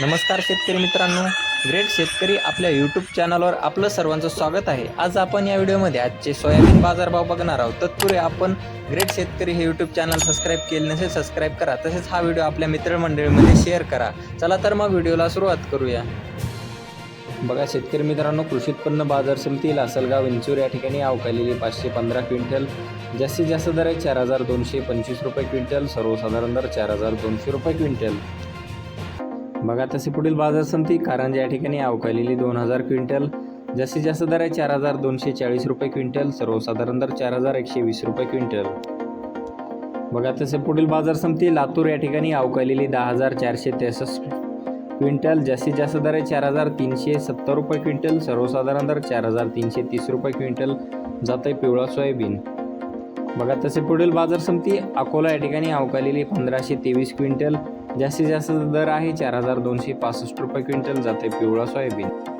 नमस्कार शेतकरी मित्रांनो. ग्रेट शेतकरी आपल्या यूट्यूब चॅनलवर आपलं सर्वांचं स्वागत आहे. आज आपण या व्हिडिओमध्ये आजचे सोयाबीन बाजारभाव बघणार आहोत. तत्पूर्वी आपण ग्रेट शेतकरी हे यूट्यूब चॅनल सबस्क्राईब केले नसेल सबस्क्राईब करा. तसेच हा व्हिडिओ आपल्या मित्रमंडळीमध्ये शेअर करा. चला तर मग व्हिडिओला सुरुवात करूया. बघा शेतकरी मित्रांनो कृषी उत्पन्न बाजार समिती लासलगाव विंचूर या ठिकाणी अवकालेली पाचशे पंधरा क्विंटल जास्तीत जास्त दर आहे चार हजार दोनशे पंचवीस रुपये क्विंटल सर्वसाधारण दर चार हजार दोनशे रुपये क्विंटल. बघा तसे पुढील बाजार समिती कारंजा या ठिकाणी अवकालेली दोन हजार क्विंटल जास्तीत जास्त दर आहे चार हजार दोनशे चाळीस रुपये क्विंटल सर्वसाधारण दर चार हजार एकशे वीस रुपये क्विंटल. बघा तसे पुढील बाजार समिती लातूर या ठिकाणी अवकालेली दहा हजार चारशे त्रेसष्ट क्विंटल जास्तीत जास्त दर आहे चार हजार तीनशे सत्तर रुपये क्विंटल सर्वसाधारण दर चार हजार तीनशे तीस रुपये क्विंटल. जात आहे पिवळा सोयाबीन. बघा तसे पुढील बाजार समिती अकोला या ठिकाणी अवकालेली पंधराशे तेवीस क्विंटल. जास्तीत जास्त दर आहे चार हजार दोनशे पासष्ट रुपये क्विंटल जाते पिवळा सोयाबीन.